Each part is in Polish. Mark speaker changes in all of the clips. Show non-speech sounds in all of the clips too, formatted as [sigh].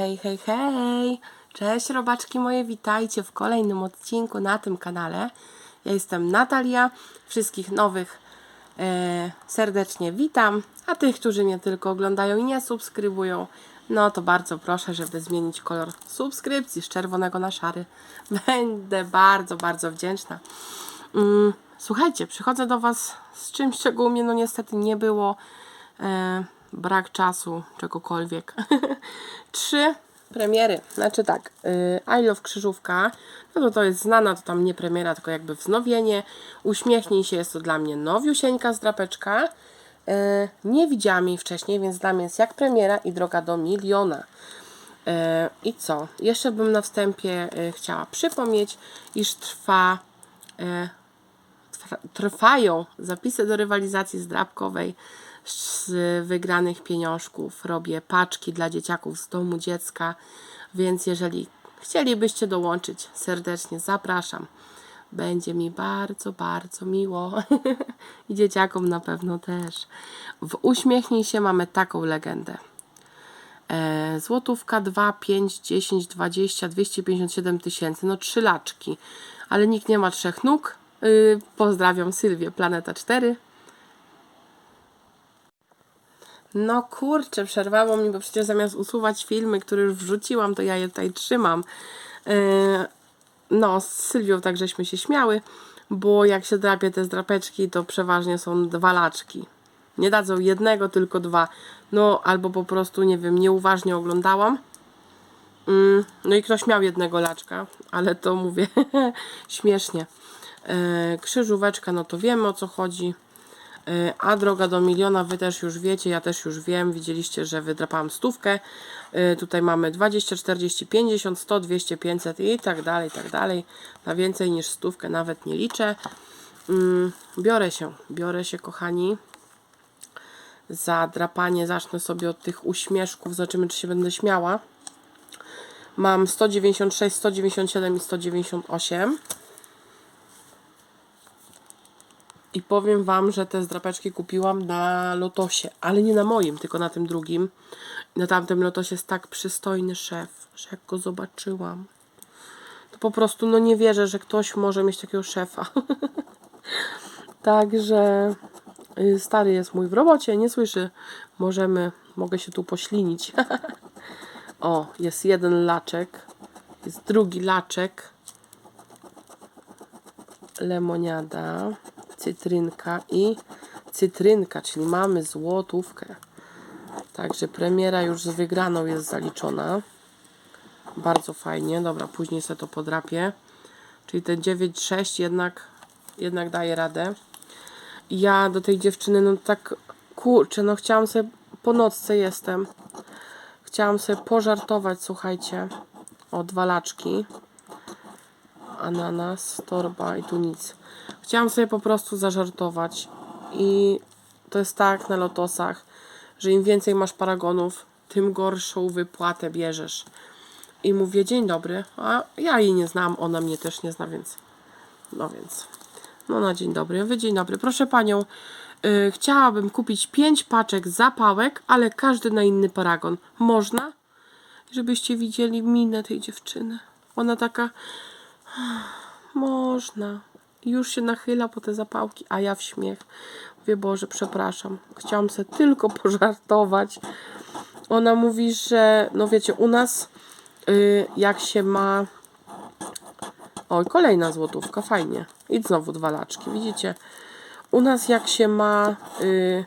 Speaker 1: Hej, hej, hej! Cześć robaczki moje, witajcie w kolejnym odcinku na tym kanale. Ja jestem Natalia, wszystkich nowych e, serdecznie witam, a tych, którzy mnie tylko oglądają i nie subskrybują, no to bardzo proszę, żeby zmienić kolor subskrypcji z czerwonego na szary. [laughs] Będę bardzo, bardzo wdzięczna. Mm, słuchajcie, przychodzę do Was z czymś, czego u mnie no niestety nie było. E, brak czasu, czegokolwiek. [laughs] Trzy premiery. Znaczy tak, y, I Love Krzyżówka, no to to jest znana, to tam nie premiera, tylko jakby wznowienie. Uśmiechnij się, jest to dla mnie nowiusieńka z drapeczka. Y, nie widziałam jej wcześniej, więc dla mnie jest jak premiera i droga do miliona. Y, I co? Jeszcze bym na wstępie chciała przypomnieć, iż trwa trwa- trwają zapisy do rywalizacji zdrabkowej z wygranych pieniążków. Robię paczki dla dzieciaków z domu dziecka, więc jeżeli chcielibyście dołączyć, serdecznie zapraszam. Będzie mi bardzo, bardzo miło. [laughs] I dzieciakom na pewno też. W Uśmiechnij się mamy taką legendę. E, złotówka 2, 5, 10, 20, 257 tysięcy. No trzy laczki. Ale nikt nie ma trzech nóg. Yy, pozdrawiam Sylwię, Planeta 4. No kurczę, przerwało mi, bo przecież zamiast usuwać filmy, które już wrzuciłam, to ja je tutaj trzymam. Yy, no, z Sylwią tak żeśmy się śmiały, bo jak się drapie te zdrapeczki, to przeważnie są dwa laczki. Nie dadzą jednego, tylko dwa. No, albo po prostu, nie wiem, nieuważnie oglądałam. Mm, no i ktoś miał jednego laczka, ale to mówię [laughs] śmiesznie. E, krzyżóweczka, no to wiemy o co chodzi. E, a droga do miliona, wy też już wiecie, ja też już wiem. Widzieliście, że wydrapałam stówkę. E, tutaj mamy 20, 40, 50, 100, 200, 500 i tak dalej, i tak dalej. Na więcej niż stówkę nawet nie liczę. Mm, biorę się, biorę się, kochani za drapanie. Zacznę sobie od tych uśmieszków. Zobaczymy, czy się będę śmiała. Mam 196, 197 i 198. I powiem Wam, że te zdrapeczki kupiłam na lotosie, ale nie na moim, tylko na tym drugim. Na tamtym lotosie jest tak przystojny szef, że jak go zobaczyłam, to po prostu no nie wierzę, że ktoś może mieć takiego szefa. [laughs] Także y, stary jest mój w robocie, nie słyszy. Możemy, mogę się tu poślinić. [laughs] o, jest jeden laczek, jest drugi laczek lemoniada, cytrynka i cytrynka, czyli mamy złotówkę. Także premiera już z wygraną jest zaliczona. Bardzo fajnie. Dobra, później sobie to podrapię. Czyli ten 9,6 jednak, jednak daje radę. Ja do tej dziewczyny, no tak kurczę, no chciałam sobie, po nocce jestem. Chciałam sobie pożartować, słuchajcie. O, dwa laczki ananas, torba i tu nic. Chciałam sobie po prostu zażartować i to jest tak na lotosach, że im więcej masz paragonów, tym gorszą wypłatę bierzesz. I mówię dzień dobry, a ja jej nie znam, ona mnie też nie zna, więc no więc no na dzień dobry. Mówię, dzień dobry, proszę panią, yy, chciałabym kupić pięć paczek zapałek, ale każdy na inny paragon. Można? Żebyście widzieli minę tej dziewczyny. Ona taka można. I Już się nachyla po te zapałki, a ja w śmiech. Mówię, Boże, przepraszam. Chciałam sobie tylko [laughs] pożartować. Ona mówi, że no wiecie, u nas y, jak się ma... Oj, kolejna złotówka, fajnie. I znowu dwa laczki, widzicie? U nas jak się ma... Y,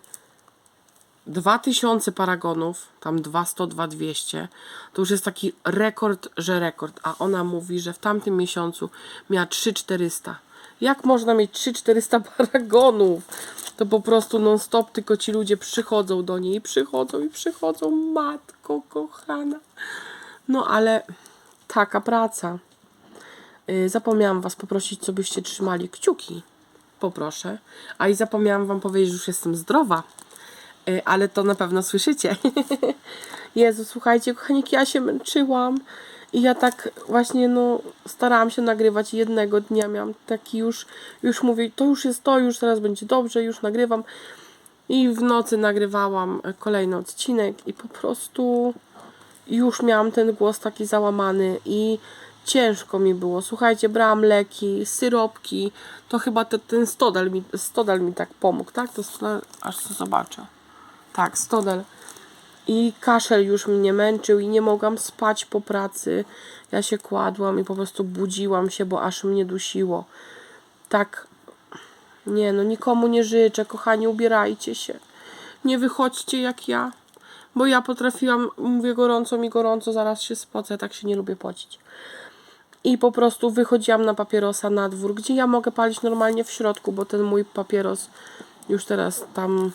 Speaker 1: 2000 paragonów, tam 200, 2200, to już jest taki rekord, że rekord. A ona mówi, że w tamtym miesiącu miała 3400. Jak można mieć 3400 [laughs] paragonów? To po prostu non-stop, tylko ci ludzie przychodzą do niej, przychodzą i przychodzą, matko kochana. No ale taka praca. Yy, zapomniałam Was poprosić, co byście trzymali kciuki. Poproszę. A i zapomniałam Wam powiedzieć, że już jestem zdrowa. Y, ale to na pewno słyszycie. [laughs] Jezu, słuchajcie, kochaniki, ja się męczyłam i ja tak właśnie, no, starałam się nagrywać jednego dnia, miałam taki już, już mówię, to już jest to, już teraz będzie dobrze, już nagrywam i w nocy nagrywałam kolejny odcinek i po prostu już miałam ten głos taki załamany i ciężko mi było. Słuchajcie, brałam leki, syropki. To chyba te, ten stodel mi, stodel mi tak pomógł, tak? To stodel, aż to zobaczę. Tak, stodel. I kaszel już mnie męczył i nie mogłam spać po pracy. Ja się kładłam i po prostu budziłam się, bo aż mnie dusiło. Tak, nie no, nikomu nie życzę, kochani, ubierajcie się. Nie wychodźcie jak ja. Bo ja potrafiłam, mówię gorąco mi gorąco, zaraz się spocę, tak się nie lubię pocić. I po prostu wychodziłam na papierosa na dwór, gdzie ja mogę palić normalnie w środku, bo ten mój papieros już teraz tam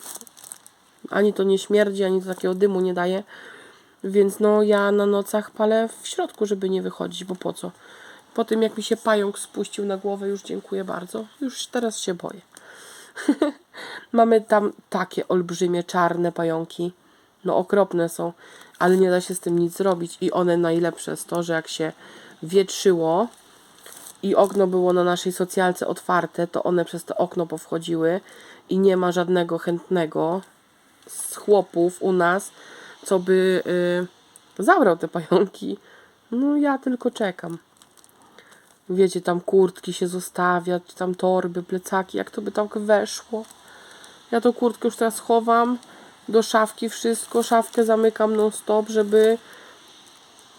Speaker 1: ani to nie śmierdzi, ani to takiego dymu nie daje. Więc no ja na nocach palę w środku, żeby nie wychodzić, bo po co? Po tym jak mi się pająk spuścił na głowę, już dziękuję bardzo. Już teraz się boję. [laughs] Mamy tam takie olbrzymie czarne pająki. No okropne są, ale nie da się z tym nic zrobić. I one najlepsze jest to, że jak się wietrzyło i okno było na naszej socjalce otwarte, to one przez to okno powchodziły i nie ma żadnego chętnego z chłopów u nas, co by y, zabrał te pająki. No ja tylko czekam. Wiecie, tam kurtki się zostawia, tam torby, plecaki, jak to by tak weszło. Ja tą kurtkę już teraz chowam do szafki, wszystko, szafkę zamykam non stop, żeby...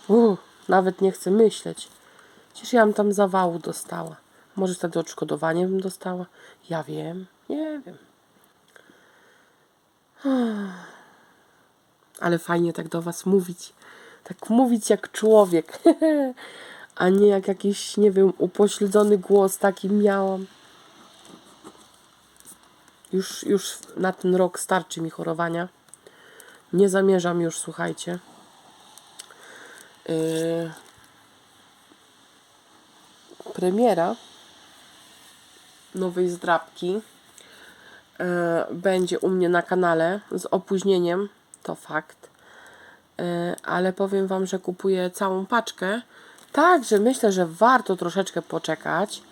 Speaker 1: Uh, nawet nie chcę myśleć. Przecież ja bym tam zawału dostała. Może wtedy odszkodowanie bym dostała? Ja wiem, nie wiem. [sighs] Ale fajnie tak do was mówić. Tak mówić jak człowiek. [laughs] A nie jak jakiś, nie wiem, upośledzony głos taki miałam. Już, już na ten rok starczy mi chorowania. Nie zamierzam już, słuchajcie. Yy, premiera nowej zdrabki będzie u mnie na kanale z opóźnieniem, to fakt. E, ale powiem Wam, że kupuję całą paczkę. Także myślę, że warto troszeczkę poczekać.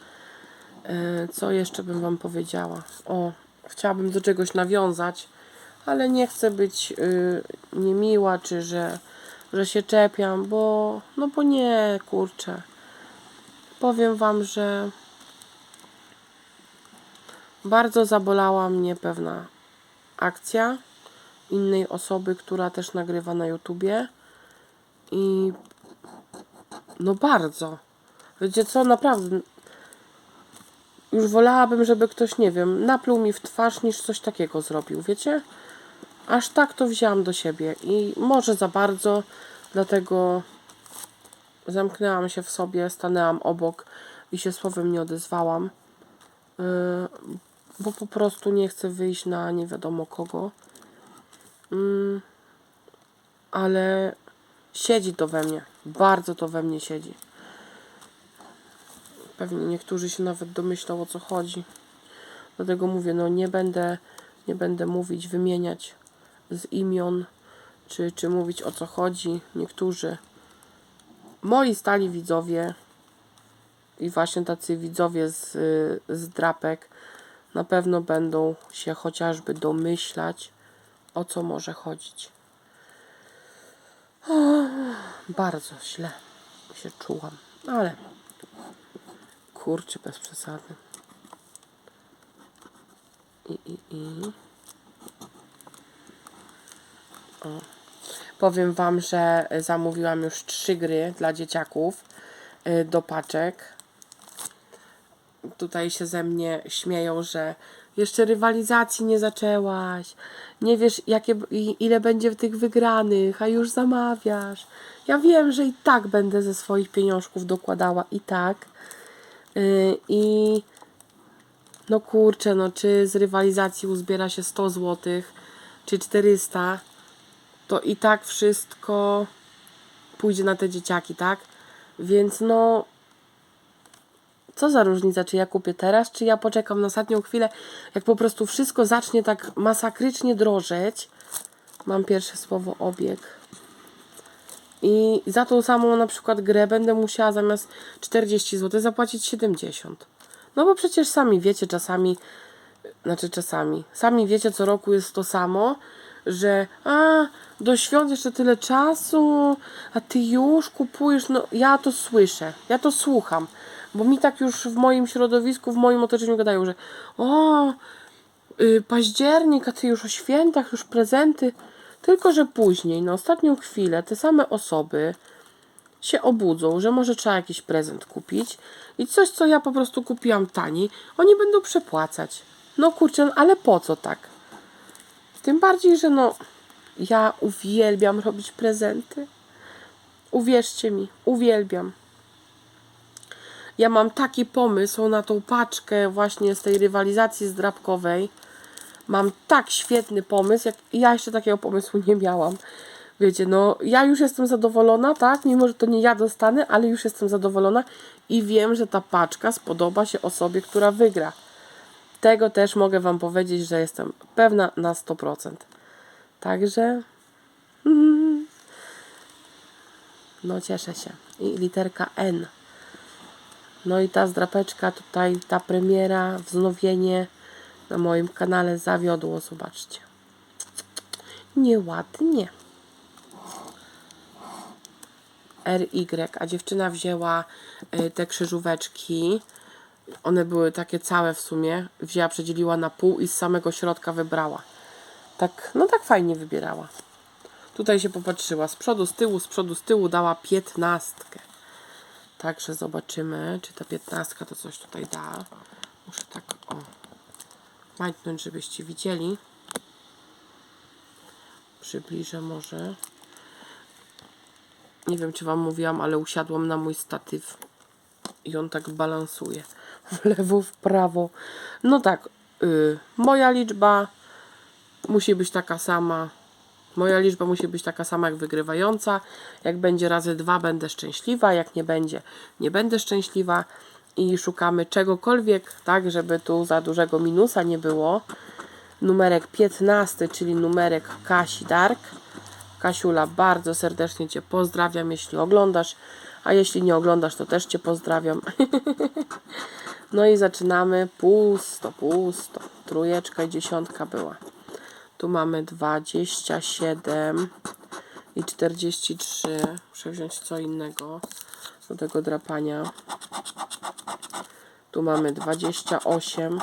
Speaker 1: E, co jeszcze bym Wam powiedziała? O, chciałabym do czegoś nawiązać, ale nie chcę być y, niemiła, czy że, że się czepiam, bo no bo nie, kurczę. Powiem Wam, że bardzo zabolała mnie pewna akcja innej osoby, która też nagrywa na YouTubie. I no bardzo. Wiecie co, naprawdę już wolałabym, żeby ktoś, nie wiem, napluł mi w twarz, niż coś takiego zrobił, wiecie? Aż tak to wzięłam do siebie i może za bardzo, dlatego zamknęłam się w sobie, stanęłam obok i się słowem nie odezwałam, yy, bo po prostu nie chcę wyjść na nie wiadomo kogo. Yy, ale siedzi to we mnie, bardzo to we mnie siedzi. Pewnie niektórzy się nawet domyślą o co chodzi. Dlatego mówię, no nie będę, nie będę mówić, wymieniać z imion, czy, czy mówić o co chodzi. Niektórzy moi stali widzowie i właśnie tacy widzowie z, z drapek na pewno będą się chociażby domyślać, o co może chodzić. O, bardzo źle się czułam, ale kurczę, bez przesady. I, i, i. O. Powiem Wam, że zamówiłam już trzy gry dla dzieciaków y, do paczek. Tutaj się ze mnie śmieją, że jeszcze rywalizacji nie zaczęłaś. Nie wiesz, jakie, ile będzie tych wygranych, a już zamawiasz. Ja wiem, że i tak będę ze swoich pieniążków dokładała i tak. Yy, I no kurczę, no czy z rywalizacji uzbiera się 100 zł, czy 400, to i tak wszystko pójdzie na te dzieciaki, tak? Więc no co za różnica, czy ja kupię teraz, czy ja poczekam na ostatnią chwilę, jak po prostu wszystko zacznie tak masakrycznie drożeć. Mam pierwsze słowo obieg. I za tą samą na przykład grę będę musiała zamiast 40 zł zapłacić 70. No bo przecież sami wiecie czasami, znaczy czasami, sami wiecie co roku jest to samo, że a, do świąt jeszcze tyle czasu, a ty już kupujesz, no ja to słyszę, ja to słucham, bo mi tak już w moim środowisku, w moim otoczeniu gadają, że o, y, październik, a ty już o świętach, już prezenty, tylko że później, na ostatnią chwilę, te same osoby się obudzą, że może trzeba jakiś prezent kupić i coś, co ja po prostu kupiłam taniej, oni będą przepłacać. No kurczę, ale po co tak? Tym bardziej, że no, ja uwielbiam robić prezenty. Uwierzcie mi, uwielbiam. Ja mam taki pomysł na tą paczkę właśnie z tej rywalizacji zdrabkowej. Mam tak świetny pomysł, jak ja jeszcze takiego pomysłu nie miałam. Wiecie, no ja już jestem zadowolona, tak? Mimo, że to nie ja dostanę, ale już jestem zadowolona i wiem, że ta paczka spodoba się osobie, która wygra. Tego też mogę Wam powiedzieć, że jestem pewna na 100%. Także. mm, No, cieszę się. I literka N. No i ta zdrapeczka tutaj, ta premiera, wznowienie na moim kanale zawiodło, zobaczcie. Nieładnie. RY, a dziewczyna wzięła y, te krzyżóweczki. One były takie całe w sumie. Wzięła, przedzieliła na pół i z samego środka wybrała. Tak, no tak fajnie wybierała. Tutaj się popatrzyła z przodu, z tyłu, z przodu, z tyłu dała piętnastkę. Także zobaczymy, czy ta piętnastka to coś tutaj da. Muszę tak, o, mańknąć, żebyście widzieli. Przybliżę może. Nie wiem, czy Wam mówiłam, ale usiadłam na mój statyw i on tak balansuje [laughs] lewo, w prawo. No tak, y, moja liczba musi być taka sama. Moja liczba musi być taka sama jak wygrywająca. Jak będzie razy dwa, będę szczęśliwa. Jak nie będzie, nie będę szczęśliwa. I szukamy czegokolwiek, tak, żeby tu za dużego minusa nie było. Numerek 15, czyli numerek Kasi Dark. Kasiula, bardzo serdecznie Cię pozdrawiam, jeśli oglądasz, a jeśli nie oglądasz, to też Cię pozdrawiam. [laughs] no i zaczynamy. Pusto, pusto. Trójeczka i dziesiątka była. Tu mamy 27 i 43. Muszę wziąć co innego do tego drapania. Tu mamy 28.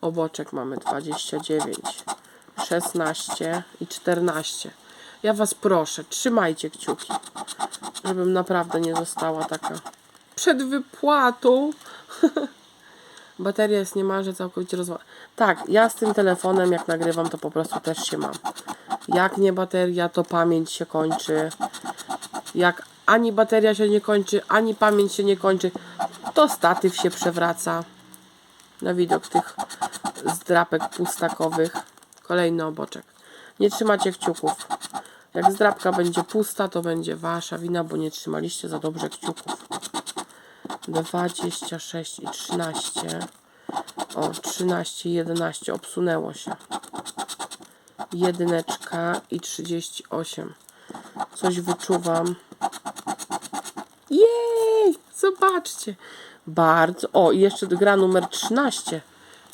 Speaker 1: Oboczek mamy 29, 16 i 14. Ja Was proszę, trzymajcie kciuki, żebym naprawdę nie została taka przed wypłatą. [laughs] Bateria jest niemalże całkowicie rozwalona. Tak, ja z tym telefonem, jak nagrywam, to po prostu też się mam. Jak nie bateria, to pamięć się kończy. Jak ani bateria się nie kończy, ani pamięć się nie kończy, to statyw się przewraca. Na widok tych zdrapek pustakowych. Kolejny oboczek. Nie trzymacie kciuków. Jak zdrapka będzie pusta, to będzie wasza wina, bo nie trzymaliście za dobrze kciuków. 26 i 13. O, 13 i 11 obsunęło się. Jedyneczka i 38. Coś wyczuwam. Jej! Zobaczcie. Bardzo. O, i jeszcze gra numer 13.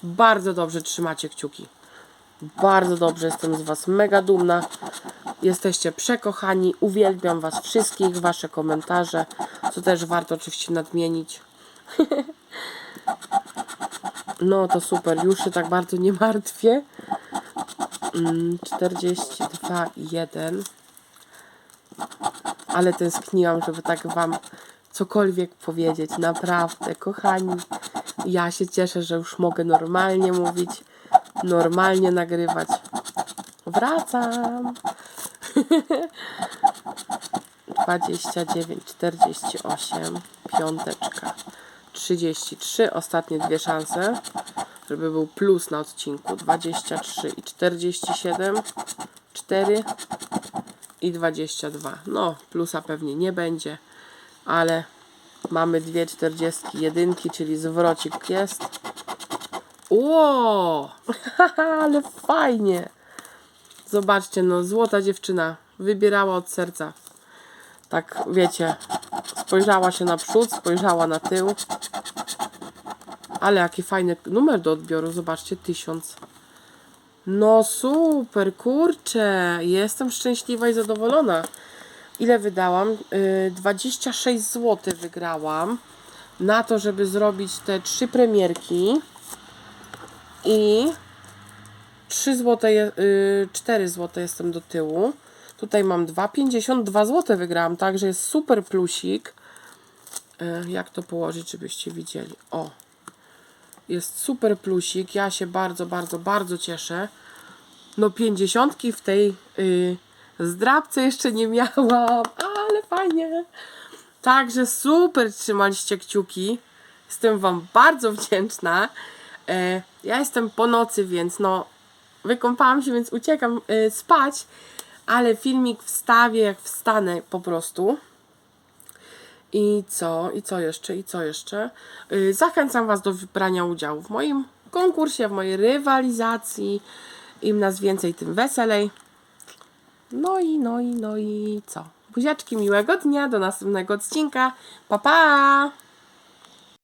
Speaker 1: Bardzo dobrze trzymacie kciuki. Bardzo dobrze, jestem z Was mega dumna. Jesteście przekochani. Uwielbiam Was wszystkich, Wasze komentarze, co też warto oczywiście nadmienić. [laughs] No to super, już się tak bardzo nie martwię. Mm, 42 i 1. Ale tęskniłam, żeby tak Wam cokolwiek powiedzieć. Naprawdę, kochani. Ja się cieszę, że już mogę normalnie mówić, normalnie nagrywać. Wracam. [laughs] 29, 48, piąteczka, 33, ostatnie dwie szanse, żeby był plus na odcinku, 23 i 47, 4 i 22. No, plusa pewnie nie będzie, ale mamy dwie 40 jedynki, czyli zwrocik jest. Ło! [laughs] ale fajnie! Zobaczcie, no złota dziewczyna wybierała od serca. Tak, wiecie, spojrzała się na przód, spojrzała na tył. Ale jaki fajny numer do odbioru, zobaczcie, tysiąc. No super, kurczę. Jestem szczęśliwa i zadowolona. Ile wydałam? Yy, 26 zł wygrałam na to, żeby zrobić te trzy premierki. I 3 zł, je- yy, 4 zł jestem do tyłu. Tutaj mam 2,52 zł wygrałam, także jest super plusik. Yy, jak to położyć, żebyście widzieli? O, jest super plusik. Ja się bardzo, bardzo, bardzo cieszę. No, 50 w tej yy, zdrabce jeszcze nie miałam, ale fajnie. Także super trzymaliście kciuki. Jestem Wam bardzo wdzięczna. E, ja jestem po nocy, więc no wykąpałam się, więc uciekam e, spać, ale filmik wstawię jak wstanę po prostu. I co? I co jeszcze? I co jeszcze? Y, Zachęcam Was do wybrania udziału w moim konkursie, w mojej rywalizacji. Im nas więcej, tym weselej. No i, no i, no i co? Buziaczki, miłego dnia, do następnego odcinka. Pa, pa!